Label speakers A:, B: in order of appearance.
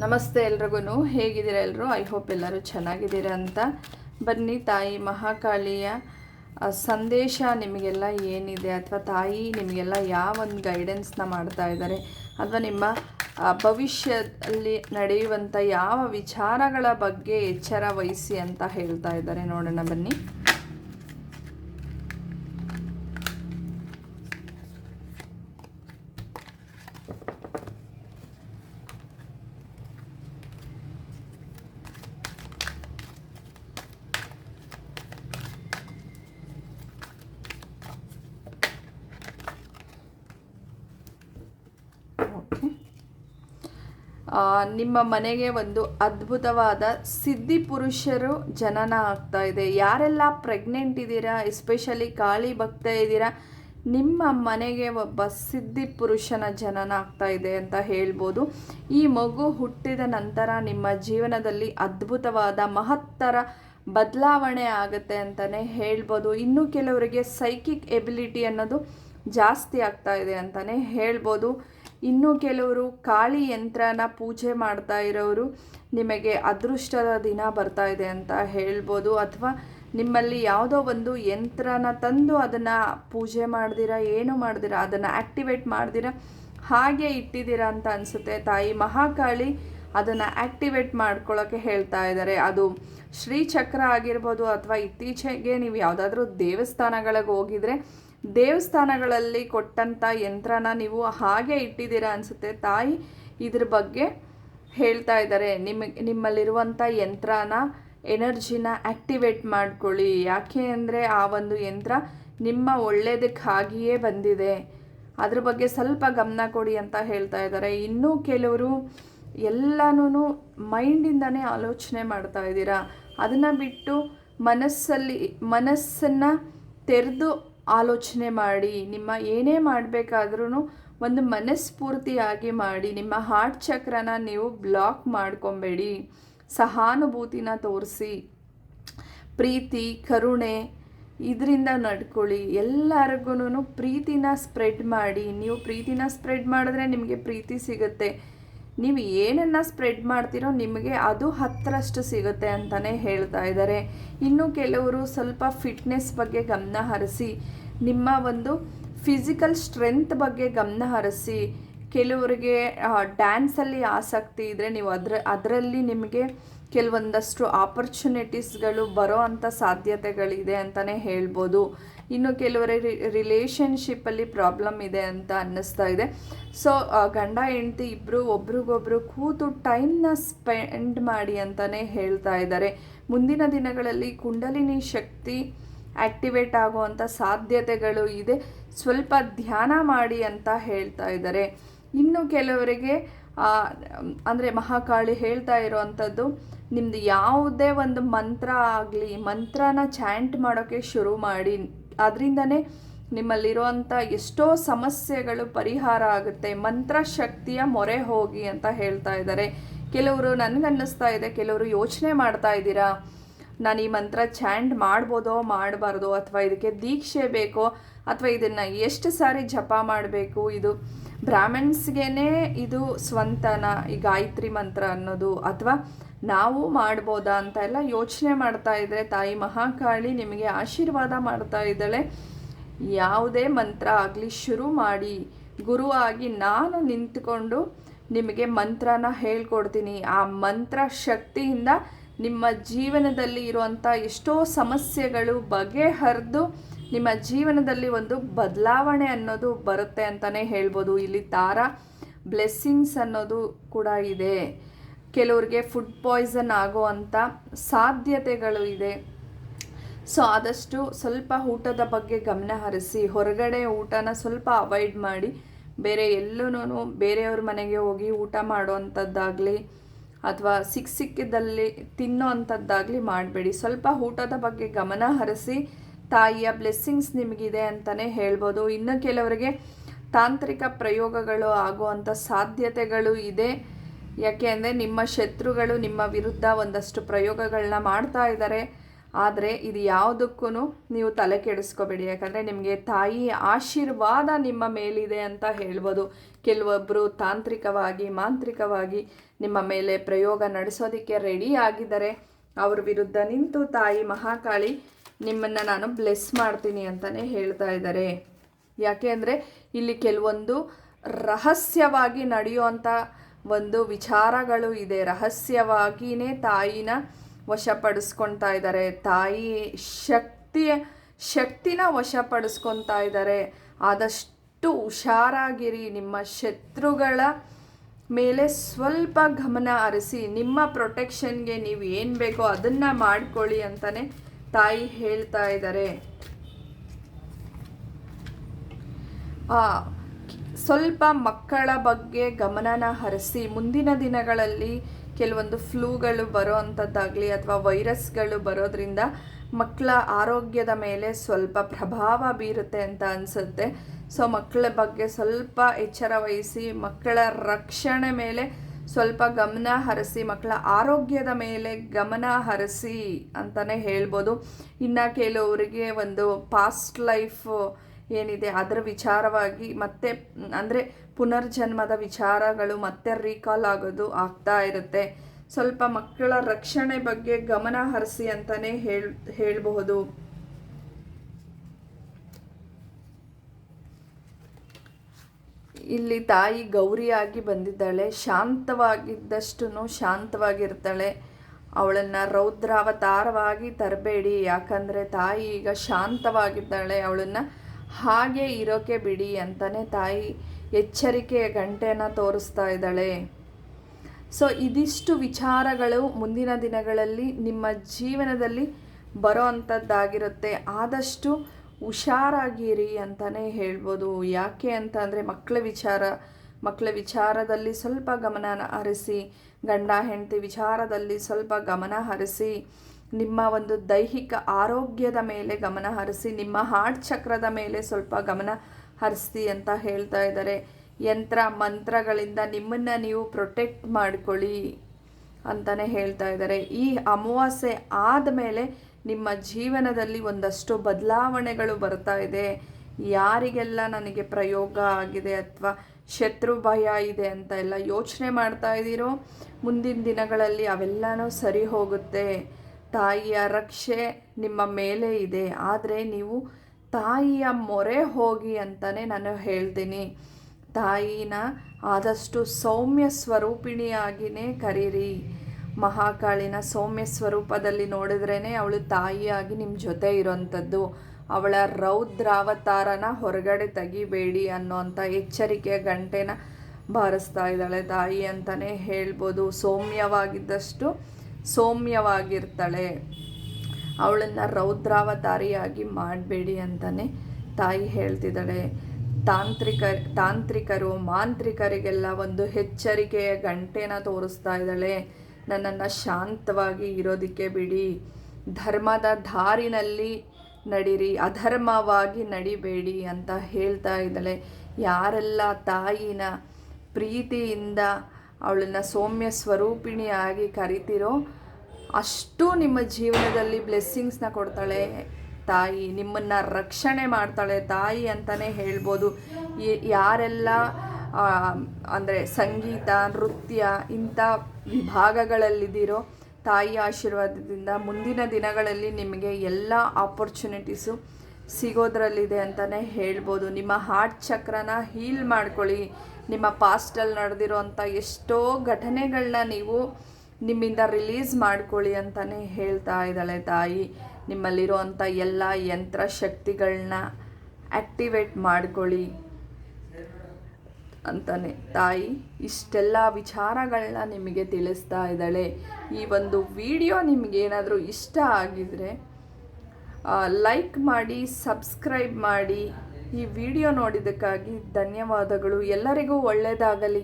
A: ನಮಸ್ತೆ ಎಲ್ರಿಗೂ ಹೇಗಿದ್ದೀರಾ ಎಲ್ಲರೂ ಐ ಹೋಪ್ ಎಲ್ಲರೂ ಚೆನ್ನಾಗಿದ್ದೀರಾ ಅಂತ. ಬನ್ನಿ ತಾಯಿ ಮಹಾಕಾಳಿಯ ಸಂದೇಶ ನಿಮಗೆಲ್ಲ ಏನಿದೆ ಅಥವಾ ತಾಯಿ ನಿಮಗೆಲ್ಲ ಯಾವ ಒಂದು ಗೈಡೆನ್ಸ್ನ ಮಾಡ್ತಾ ಇದ್ದಾರೆ? ಅಥವಾ ನಿಮ್ಮ ಭವಿಷ್ಯದಲ್ಲಿ ನಡೆಯುವಂಥ ಯಾವ ವಿಚಾರಗಳ ಬಗ್ಗೆ ಎಚ್ಚರ ವಹಿಸಿ ಅಂತ ಹೇಳ್ತಾ ಇದ್ದಾರೆ ನೋಡೋಣ ಬನ್ನಿ. ನಿಮ್ಮ ಮನೆಗೆ ಒಂದು ಅದ್ಭುತವಾದ ಸಿದ್ಧಿ ಪುರುಷರು ಜನನ ಆಗ್ತಾ ಇದೆ. ಯಾರೆಲ್ಲ ಪ್ರೆಗ್ನೆಂಟ್ ಇದ್ದೀರಾ ಎಸ್ಪೆಷಲಿ ಕಾಳಿ ಭಕ್ತ ಇದ್ದೀರಾ, ನಿಮ್ಮ ಮನೆಗೆ ಒಬ್ಬ ಸಿದ್ಧಿ ಪುರುಷನ ಜನನ ಆಗ್ತಾ ಇದೆ ಅಂತ ಹೇಳ್ಬೋದು. ಈ ಮಗು ಹುಟ್ಟಿದ ನಂತರ ನಿಮ್ಮ ಜೀವನದಲ್ಲಿ ಅದ್ಭುತವಾದ ಮಹತ್ತರ ಬದಲಾವಣೆ ಆಗುತ್ತೆ ಅಂತಲೇ ಹೇಳ್ಬೋದು. ಇನ್ನು ಕೆಲವರಿಗೆ ಸೈಕಿಕ್ ಎಬಿಲಿಟಿ ಅನ್ನೋದು ಜಾಸ್ತಿ ಆಗ್ತಾ ಇದೆ ಅಂತಲೇ ಹೇಳ್ಬೋದು. ಇನ್ನು ಕೆಲವರು ಕಾಳಿ ಯಂತ್ರನ ಪೂಜೆ ಮಾಡ್ತಾ ಇರೋರು ನಿಮಗೆ ಅದೃಷ್ಟದ ದಿನ ಬರ್ತಾ ಇದೆ ಅಂತ ಹೇಳ್ಬೋದು. ಅಥವಾ ನಿಮ್ಮಲ್ಲಿ ಯಾವುದೋ ಒಂದು ಯಂತ್ರನ ತಂದು ಅದನ್ನು ಪೂಜೆ ಮಾಡ್ದಿರ, ಏನು ಮಾಡ್ದಿರ, ಅದನ್ನು ಆ್ಯಕ್ಟಿವೇಟ್ ಮಾಡ್ದಿರ, ಹಾಗೆ ಇಟ್ಟಿದ್ದೀರಾ ಅಂತ ಅನಿಸುತ್ತೆ. ತಾಯಿ ಮಹಾಕಾಳಿ ಅದನ್ನು ಆ್ಯಕ್ಟಿವೇಟ್ ಮಾಡ್ಕೊಳ್ಳೋಕ್ಕೆ ಹೇಳ್ತಾ ಇದ್ದಾರೆ. ಅದು ಶ್ರೀಚಕ್ರ ಆಗಿರ್ಬೋದು ಅಥವಾ ಇತ್ತೀಚೆಗೆ ನೀವು ಯಾವುದಾದ್ರೂ ದೇವಸ್ಥಾನಗಳಿಗೆ ಹೋಗಿದ್ರೆ ದೇವಸ್ಥಾನಗಳಲ್ಲಿ ಕೊಟ್ಟಂಥ ಯಂತ್ರನ ನೀವು ಹಾಗೆ ಇಟ್ಟಿದ್ದೀರಾ ಅನಿಸುತ್ತೆ. ತಾಯಿ ಇದ್ರ ಬಗ್ಗೆ ಹೇಳ್ತಾ ಇದ್ದಾರೆ. ನಿಮಗೆ ನಿಮ್ಮಲ್ಲಿರುವಂಥ ಯಂತ್ರನ, ಎನರ್ಜಿನ ಆ್ಯಕ್ಟಿವೇಟ್ ಮಾಡ್ಕೊಳ್ಳಿ. ಯಾಕೆ ಅಂದರೆ ಆ ಒಂದು ಯಂತ್ರ ನಿಮ್ಮ ಒಳ್ಳೆಯದಕ್ಕಾಗಿಯೇ ಬಂದಿದೆ. ಅದ್ರ ಬಗ್ಗೆ ಸ್ವಲ್ಪ ಗಮನ ಕೊಡಿ ಅಂತ ಹೇಳ್ತಾ ಇದ್ದಾರೆ. ಇನ್ನೂ ಕೆಲವರು ಎಲ್ಲನೂ ಮೈಂಡಿಂದನೇ ಆಲೋಚನೆ ಮಾಡ್ತಾ ಇದ್ದೀರಾ. ಅದನ್ನು ಬಿಟ್ಟು ಮನಸ್ಸಲ್ಲಿ, ಮನಸ್ಸನ್ನು ತೆರೆದು ಆಲೋಚನೆ ಮಾಡಿ, ನಿಮ್ಮ ಏನೇ ಮಾಡಬೇಕಾದ್ರೂ ಒಂದು ಮನಸ್ಫೂರ್ತಿಯಾಗಿ ಮಾಡಿ, ನಿಮ್ಮ ಹಾರ್ಟ್ ಚಕ್ರನ ನೀವು ಬ್ಲಾಕ್ ಮಾಡ್ಕೊಬೇಡಿ. ಸಹಾನುಭೂತಿನ ತೋರಿಸಿ. ಪ್ರೀತಿ, ಕರುಣೆ ಇದರಿಂದ ನಡ್ಕೊಳ್ಳಿ. ಎಲ್ಲರಿಗೂ ಪ್ರೀತಿನ ಸ್ಪ್ರೆಡ್ ಮಾಡಿ. ನೀವು ಪ್ರೀತಿನ ಸ್ಪ್ರೆಡ್ ಮಾಡಿದ್ರೆ ನಿಮಗೆ ಪ್ರೀತಿ ಸಿಗುತ್ತೆ. ನೀವು ಏನನ್ನು ಸ್ಪ್ರೆಡ್ ಮಾಡ್ತೀರೋ ನಿಮಗೆ ಅದು ಹತ್ತರಷ್ಟು ಸಿಗುತ್ತೆ ಅಂತಲೇ ಹೇಳ್ತಾ ಇದ್ದಾರೆ. ಇನ್ನು ಕೆಲವರು ಸ್ವಲ್ಪ ಫಿಟ್ನೆಸ್ ಬಗ್ಗೆ ಗಮನ ಹರಿಸಿ, ನಿಮ್ಮ ಒಂದು ಫಿಸಿಕಲ್ ಸ್ಟ್ರೆಂತ್ ಬಗ್ಗೆ ಗಮನ ಹರಿಸಿ, ಕೆಲವರಿಗೆ ಡ್ಯಾನ್ಸಲ್ಲಿ ಆಸಕ್ತಿ ಇದ್ದರೆ ನೀವು ಅದರ, ಅದರಲ್ಲಿ ನಿಮಗೆ ಕೆಲವೊಂದಷ್ಟು ಆಪರ್ಚುನಿಟೀಸ್ಗಳು ಬರೋ ಅಂಥ ಸಾಧ್ಯತೆಗಳಿದೆ ಅಂತಲೇ ಹೇಳ್ಬೋದು. ಇನ್ನು ಕೆಲವರಿಗೆ ರಿಲೇಷನ್ಶಿಪ್ಪಲ್ಲಿ ಪ್ರಾಬ್ಲಮ್ ಇದೆ ಅಂತ ಅನ್ನಿಸ್ತಾ ಇದೆ. ಸೊ ಗಂಡ, ಹೆಂಡತಿ ಇಬ್ಬರು ಒಬ್ರಿಗೊಬ್ರು ಕೂತು ಟೈಮ್ನ ಸ್ಪೆಂಡ್ ಮಾಡಿ ಅಂತಲೇ ಹೇಳ್ತಾ ಇದ್ದಾರೆ. ಮುಂದಿನ ದಿನಗಳಲ್ಲಿ ಕುಂಡಲಿನಿ ಶಕ್ತಿ ಆ್ಯಕ್ಟಿವೇಟ್ ಆಗುವಂಥ ಸಾಧ್ಯತೆಗಳು ಇದೆ. ಸ್ವಲ್ಪ ಧ್ಯಾನ ಮಾಡಿ ಅಂತ ಹೇಳ್ತಾ ಇದ್ದಾರೆ. ಇನ್ನು ಕೆಲವರಿಗೆ ಅಂದರೆ ಮಹಾಕಾಳಿ ಹೇಳ್ತಾ ಇರೋವಂಥದ್ದು ನಿಮ್ಮದು ಯಾವುದೇ ಒಂದು ಮಂತ್ರ ಆಗಲಿ, ಮಂತ್ರನ ಚಾಂಟ್ ಮಾಡೋಕ್ಕೆ ಶುರು ಮಾಡಿ ಅದರಿಂದನೇ ನಿಮ್ಮಲ್ಲಿರುವಂಥ ಎಷ್ಟೋ ಸಮಸ್ಯೆಗಳು ಪರಿಹಾರ ಆಗುತ್ತೆ. ಮಂತ್ರ ಶಕ್ತಿಯ ಮೊರೆ ಹೋಗಿ ಅಂತ ಹೇಳ್ತಾ ಇದ್ದಾರೆ. ಕೆಲವರು ನನಗನ್ನಿಸ್ತಾ ಇದೆ, ಕೆಲವರು ಯೋಚನೆ ಮಾಡ್ತಾ ಇದ್ದೀರಾ? ನಾನು ಈ ಮಂತ್ರ ಚಾಂಡ್ ಮಾಡ್ಬೋದೋ, ಮಾಡಬಾರ್ದೋ, ಅಥವಾ ಇದಕ್ಕೆ ದೀಕ್ಷೆ ಬೇಕೋ, ಅಥವಾ ಇದನ್ನು ಎಷ್ಟು ಸಾರಿ ಜಪ ಮಾಡಬೇಕು? ಇದು ಬ್ರಾಹ್ಮಣ್ಸ್ಗೇ ಇದು ಸ್ವಂತನ ಈ ಗಾಯತ್ರಿ ಮಂತ್ರ ಅನ್ನೋದು, ಅಥವಾ ನಾವು ಮಾಡ್ಬೋದಾ ಅಂತ ಎಲ್ಲ ಯೋಚನೆ ಮಾಡ್ತಾ ಇದ್ದರೆ ತಾಯಿ ಮಹಾಕಾಳಿ ನಿಮಗೆ ಆಶೀರ್ವಾದ ಮಾಡ್ತಾ ಇದ್ದಾಳೆ. ಯಾವುದೇ ಮಂತ್ರ ಆಗಲಿ ಶುರು ಮಾಡಿ. ಗುರುವಾಗಿ ನಾನು ನಿಂತ್ಕೊಂಡು ನಿಮಗೆ ಮಂತ್ರನ ಹೇಳ್ಕೊಡ್ತೀನಿ. ಆ ಮಂತ್ರ ಶಕ್ತಿಯಿಂದ ನಿಮ್ಮ ಜೀವನದಲ್ಲಿ ಇರುವಂಥ ಎಷ್ಟೋ ಸಮಸ್ಯೆಗಳು ಬಗೆಹರಿದು ನಿಮ್ಮ ಜೀವನದಲ್ಲಿ ಒಂದು ಬದಲಾವಣೆ ಅನ್ನೋದು ಬರುತ್ತೆ ಅಂತಲೇ ಹೇಳ್ಬೋದು. ಇಲ್ಲಿ ತಾರ ಬ್ಲೆಸ್ಸಿಂಗ್ಸ್ ಅನ್ನೋದು ಕೂಡ ಇದೆ. ಕೆಲವ್ರಿಗೆ ಫುಡ್ ಪಾಯ್ಸನ್ ಆಗೋವಂಥ ಸಾಧ್ಯತೆಗಳು ಇದೆ. ಸೊ ಆದಷ್ಟು ಸ್ವಲ್ಪ ಊಟದ ಬಗ್ಗೆ ಗಮನ ಹರಿಸಿ, ಹೊರಗಡೆ ಊಟನ ಸ್ವಲ್ಪ ಅವಾಯ್ಡ್ ಮಾಡಿ, ಬೇರೆ ಎಲ್ಲೂ ಬೇರೆಯವ್ರ ಮನೆಗೆ ಹೋಗಿ ಊಟ ಮಾಡುವಂಥದ್ದಾಗಲಿ ಅಥವಾ ಸಿಕ್ಕ ಸಿಕ್ಕಿದಲ್ಲಿ ತಿನ್ನೋ ಅಂಥದ್ದಾಗಲಿ ಮಾಡಬೇಡಿ. ಸ್ವಲ್ಪ ಊಟದ ಬಗ್ಗೆ ಗಮನ ಹರಿಸಿ, ತಾಯಿಯ ಬ್ಲೆಸ್ಸಿಂಗ್ಸ್ ನಿಮಗಿದೆ ಅಂತಲೇ ಹೇಳ್ಬೋದು. ಇನ್ನು ಕೆಲವರಿಗೆ ತಾಂತ್ರಿಕ ಪ್ರಯೋಗಗಳು ಆಗುವಂಥ ಸಾಧ್ಯತೆಗಳು ಇದೆ. ಯಾಕೆ ಅಂದರೆ ನಿಮ್ಮ ಶತ್ರುಗಳು ನಿಮ್ಮ ವಿರುದ್ಧ ಒಂದಷ್ಟು ಪ್ರಯೋಗಗಳನ್ನ ಮಾಡ್ತಾ ಇದ್ದಾರೆ. ಆದರೆ ಇದು ಯಾವುದಕ್ಕೂ ನೀವು ತಲೆ ಕೆಡಿಸ್ಕೋಬೇಡಿ. ಯಾಕಂದರೆ ನಿಮಗೆ ತಾಯಿ ಆಶೀರ್ವಾದ ನಿಮ್ಮ ಮೇಲಿದೆ ಅಂತ ಹೇಳ್ಬೋದು. ಕೆಲವೊಬ್ಬರು ತಾಂತ್ರಿಕವಾಗಿ, ಮಾಂತ್ರಿಕವಾಗಿ ನಿಮ್ಮ ಮೇಲೆ ಪ್ರಯೋಗ ನಡೆಸೋದಕ್ಕೆ ರೆಡಿ ಆಗಿದ್ದಾರೆ. ಅವ್ರ ವಿರುದ್ಧ ನಿಂತು ತಾಯಿ ಮಹಾಕಾಳಿ ನಿಮ್ಮನ್ನು ನಾನು ಬ್ಲೆಸ್ ಮಾಡ್ತೀನಿ ಅಂತಲೇ ಹೇಳ್ತಾ ಇದ್ದಾರೆ. ಯಾಕೆ ಅಂದರೆ ಇಲ್ಲಿ ಕೆಲವೊಂದು ರಹಸ್ಯವಾಗಿ ನಡೆಯುವಂಥ ಒಂದು ವಿಚಾರಗಳು ಇದೆ. ರಹಸ್ಯವಾಗಿಯೇ ತಾಯಿನ ವಶಪಡಿಸ್ಕೊತಾ ಇದ್ದಾರೆ. ತಾಯಿ ಶಕ್ತಿಯ ಶಕ್ತಿನ ವಶಪಡಿಸ್ಕೊತಾ ಇದ್ದಾರೆ. ಆದಷ್ಟು ಹುಷಾರಾಗಿರಿ. ನಿಮ್ಮ ಶತ್ರುಗಳ ಮೇಲೆ ಸ್ವಲ್ಪ ಗಮನ ಹರಿಸಿ. ನಿಮ್ಮ ಪ್ರೊಟೆಕ್ಷನ್ಗೆ ನೀವು ಏನು ಬೇಕೋ ಅದನ್ನು ಮಾಡ್ಕೊಳ್ಳಿ ಅಂತಲೇ ತಾಯಿ ಹೇಳ್ತಾ ಇದ್ದಾರೆ. ಸ್ವಲ್ಪ ಮಕ್ಕಳ ಬಗ್ಗೆ ಗಮನನ ಹರಿಸಿ ಮುಂದಿನ ದಿನಗಳಲ್ಲಿ ಕೆಲವೊಂದು ಫ್ಲೂಗಳು ಬರೋ ಅಂಥದ್ದಾಗಲಿ ಅಥವಾ ವೈರಸ್ಗಳು ಬರೋದ್ರಿಂದ ಮಕ್ಕಳ ಆರೋಗ್ಯದ ಮೇಲೆ ಸ್ವಲ್ಪ ಪ್ರಭಾವ ಬೀರುತ್ತೆ ಅಂತ ಅನಿಸುತ್ತೆ. ಸೊ, ಮಕ್ಕಳ ಬಗ್ಗೆ ಸ್ವಲ್ಪ ಎಚ್ಚರ ವಹಿಸಿ, ಮಕ್ಕಳ ರಕ್ಷಣೆ ಮೇಲೆ ಸ್ವಲ್ಪ ಗಮನ ಹರಿಸಿ, ಮಕ್ಕಳ ಆರೋಗ್ಯದ ಮೇಲೆ ಗಮನ ಹರಿಸಿ ಅಂತಲೇ ಹೇಳ್ಬೋದು. ಇನ್ನು ಕೆಲವರಿಗೆ ಒಂದು ಪಾಸ್ಟ್ ಲೈಫು ಏನಿದೆ? ಅದರ ವಿಚಾರವಾಗಿ ಮತ್ತೆ, ಅಂದರೆ ಪುನರ್ಜನ್ಮದ ವಿಚಾರಗಳು ಮತ್ತೆ ರೀಕಾಲ್ ಆಗೋದು ಆಗ್ತಾ ಇರುತ್ತೆ. ಸ್ವಲ್ಪ ಮಕ್ಕಳ ರಕ್ಷಣೆ ಬಗ್ಗೆ ಗಮನ ಹರಿಸಿ ಅಂತಲೇ ಹೇಳ್, ಹೇಳಬಹುದು. ಇಲ್ಲಿ ತಾಯಿ ಗೌರಿಯಾಗಿ ಬಂದಿದ್ದಾಳೆ. ಶಾಂತವಾಗಿದ್ದಷ್ಟು ಶಾಂತವಾಗಿರ್ತಾಳೆ. ಅವಳನ್ನು ರೌದ್ರಾವತಾರವಾಗಿ ತರಬೇಡಿ. ಯಾಕಂದರೆ ತಾಯಿ ಈಗ ಶಾಂತವಾಗಿದ್ದಾಳೆ. ಅವಳನ್ನು ಹಾಗೆ ಇರೋಕೆ ಬಿಡಿ ಅಂತಲೇ ತಾಯಿ ಎಚ್ಚರಿಕೆಯ ಗಂಟೆನ ತೋರಿಸ್ತಾ ಇದ್ದಾಳೆ. ಸೊ ಇದಿಷ್ಟು ವಿಚಾರಗಳು ಮುಂದಿನ ದಿನಗಳಲ್ಲಿ ನಿಮ್ಮ ಜೀವನದಲ್ಲಿ ಬರೋ ಅಂಥದ್ದಾಗಿರುತ್ತೆ ಆದಷ್ಟು ಹುಷಾರಾಗಿರಿ ಅಂತಲೇ ಹೇಳ್ಬೋದು. ಯಾಕೆ ಅಂತ ಅಂದರೆ ಮಕ್ಕಳ ವಿಚಾರ ಮಕ್ಕಳ ವಿಚಾರದಲ್ಲಿ ಸ್ವಲ್ಪ ಗಮನ ಹರಿಸಿ, ಗಂಡ ಹೆಂಡತಿ ವಿಚಾರದಲ್ಲಿ ಸ್ವಲ್ಪ ಗಮನ ಹರಿಸಿ ನಿಮ್ಮ ಒಂದು ದೈಹಿಕ ಆರೋಗ್ಯದ ಮೇಲೆ ಗಮನ ಹರಿಸಿ, ನಿಮ್ಮ ಹಾರ್ಟ್ ಚಕ್ರದ ಮೇಲೆ ಸ್ವಲ್ಪ ಗಮನ ಹರಿಸಿ ಅಂತ ಹೇಳ್ತಾ ಇದ್ದಾರೆ. ಯಂತ್ರ, ಮಂತ್ರಗಳಿಂದ ನಿಮ್ಮನ್ನು ನೀವು ಪ್ರೊಟೆಕ್ಟ್ ಮಾಡ್ಕೊಳ್ಳಿ ಅಂತಲೇ ಹೇಳ್ತಾ ಇದ್ದಾರೆ. ಈ ಅಮಾವಾಸ್ಯೆ ಆದಮೇಲೆ ನಿಮ್ಮ ಜೀವನದಲ್ಲಿ ಒಂದಷ್ಟು ಬದಲಾವಣೆಗಳು ಬರ್ತಾ ಇದೆ. ಯಾರಿಗೆಲ್ಲ ನನಗೆ ಪ್ರಯೋಗ ಆಗಿದೆ ಅಥವಾ ಶತ್ರು ಭಯ ಇದೆ ಅಂತ ಎಲ್ಲ ಯೋಚನೆ ಮಾಡ್ತಾ ಇದ್ದೀರೋ, ಮುಂದಿನ ದಿನಗಳಲ್ಲಿ ಅವೆಲ್ಲನೂ ಸರಿ ಹೋಗುತ್ತೆ. ತಾಯಿಯ ರಕ್ಷೆ ನಿಮ್ಮ ಮೇಲೆ ಇದೆ. ಆದರೆ ನೀವು ತಾಯಿಯ ಮೊರೆ ಹೋಗಿ ಅಂತಲೇ ನಾನು ಹೇಳ್ತೀನಿ. ತಾಯಿನ ಆದಷ್ಟು ಸೌಮ್ಯ ಸ್ವರೂಪಿಣಿಯಾಗಿಯೇ ಕರೀರಿ. ಮಹಾಕಾಳಿನ ಸೌಮ್ಯ ಸ್ವರೂಪದಲ್ಲಿ ನೋಡಿದ್ರೇ ಅವಳು ತಾಯಿಯಾಗಿ ನಿಮ್ಮ ಜೊತೆ ಇರೋಂಥದ್ದು. ಅವಳ ರೌದ್ರಾವತಾರನ ಹೊರಗಡೆ ತೆಗಿಬೇಡಿ ಅನ್ನೋಂಥ ಎಚ್ಚರಿಕೆಯ ಗಂಟೆನ ಬಾರಿಸ್ತಾ ಇದ್ದಾಳೆ ತಾಯಿ ಅಂತಲೇ ಹೇಳ್ಬೋದು. ಸೌಮ್ಯವಾಗಿದ್ದಷ್ಟು ಸೌಮ್ಯವಾಗಿರ್ತಾಳೆ. ಅವಳನ್ನು ರೌದ್ರಾವತಾರಿಯಾಗಿ ಮಾಡಬೇಡಿ ಅಂತಲೇ ತಾಯಿ ಹೇಳ್ತಿದ್ದಾಳೆ. ತಾಂತ್ರಿಕ, ತಾಂತ್ರಿಕರು, ಮಾಂತ್ರಿಕರಿಗೆಲ್ಲ ಒಂದು ಎಚ್ಚರಿಕೆಯ ಗಂಟೆನ ತೋರಿಸ್ತಾ ಇದ್ದಾಳೆ. ನನ್ನನ್ನು ಶಾಂತವಾಗಿ ಇರೋದಕ್ಕೆ ಬಿಡಿ. ಧರ್ಮದ ದಾರಿನಲ್ಲಿ ನಡೀರಿ, ಅಧರ್ಮವಾಗಿ ನಡಿಬೇಡಿ ಅಂತ ಹೇಳ್ತಾ ಇದ್ದಾಳೆ. ಯಾರೆಲ್ಲ ತಾಯಿನ ಪ್ರೀತಿಯಿಂದ ಅವಳನ್ನು ಸೌಮ್ಯ ಸ್ವರೂಪಿಣಿಯಾಗಿ ಕರಿತಿರೋ ಅಷ್ಟು ನಿಮ್ಮ ಜೀವನದಲ್ಲಿ ಬ್ಲೆಸ್ಸಿಂಗ್ಸ್ನ ಕೊಡ್ತಾಳೆ. ತಾಯಿ ನಿಮ್ಮನ್ನು ರಕ್ಷಣೆ ಮಾಡ್ತಾಳೆ. ತಾಯಿ ಅಂತಲೇ ಹೇಳ್ಬೋದು. ಯಾರೆಲ್ಲ ಅಂದರೆ ಸಂಗೀತ, ನೃತ್ಯ ಇಂಥ ವಿಭಾಗಗಳಲ್ಲಿದ್ದೀರೋ ತಾಯಿ ಆಶೀರ್ವಾದದಿಂದ ಮುಂದಿನ ದಿನಗಳಲ್ಲಿ ನಿಮಗೆ ಎಲ್ಲ ಆಪರ್ಚುನಿಟೀಸು ಸಿಗೋದ್ರಲ್ಲಿದೆ ಅಂತಲೇ ಹೇಳ್ಬೋದು. ನಿಮ್ಮ ಹಾರ್ಟ್ ಚಕ್ರನ ಹೀಲ್ ಮಾಡ್ಕೊಳ್ಳಿ. ನಿಮ್ಮ ಪಾಸ್ಟಲ್ಲಿ ನಡೆದಿರೋ ಅಂಥ ಎಷ್ಟೋ ಘಟನೆಗಳನ್ನ ನೀವು ನಿಮ್ಮಿಂದ ರಿಲೀಸ್ ಮಾಡ್ಕೊಳ್ಳಿ ಅಂತಲೇ ಹೇಳ್ತಾ ಇದ್ದಾಳೆ ತಾಯಿ. ನಿಮ್ಮಲ್ಲಿರುವಂಥ ಎಲ್ಲ ಯಂತ್ರ ಶಕ್ತಿಗಳನ್ನ ಆ್ಯಕ್ಟಿವೇಟ್ ಮಾಡ್ಕೊಳ್ಳಿ ಅಂತಾನೆ ತಾಯಿ. ಇಷ್ಟೆಲ್ಲ ವಿಚಾರಗಳನ್ನ ನಿಮಗೆ ತಿಳಿಸ್ತಾ ಇದ್ದಾಳೆ. ಈ ಒಂದು ವಿಡಿಯೋ ನಿಮಗೇನಾದರೂ ಇಷ್ಟ ಆಗಿದರೆ ಲೈಕ್ ಮಾಡಿ ಸಬ್ಸ್ಕ್ರೈಬ್ ಮಾಡಿ ಈ ವಿಡಿಯೋ ನೋಡಿದ್ದಕ್ಕಾಗಿ ಧನ್ಯವಾದಗಳು. ಎಲ್ಲರಿಗೂ ಒಳ್ಳೆಯದಾಗಲಿ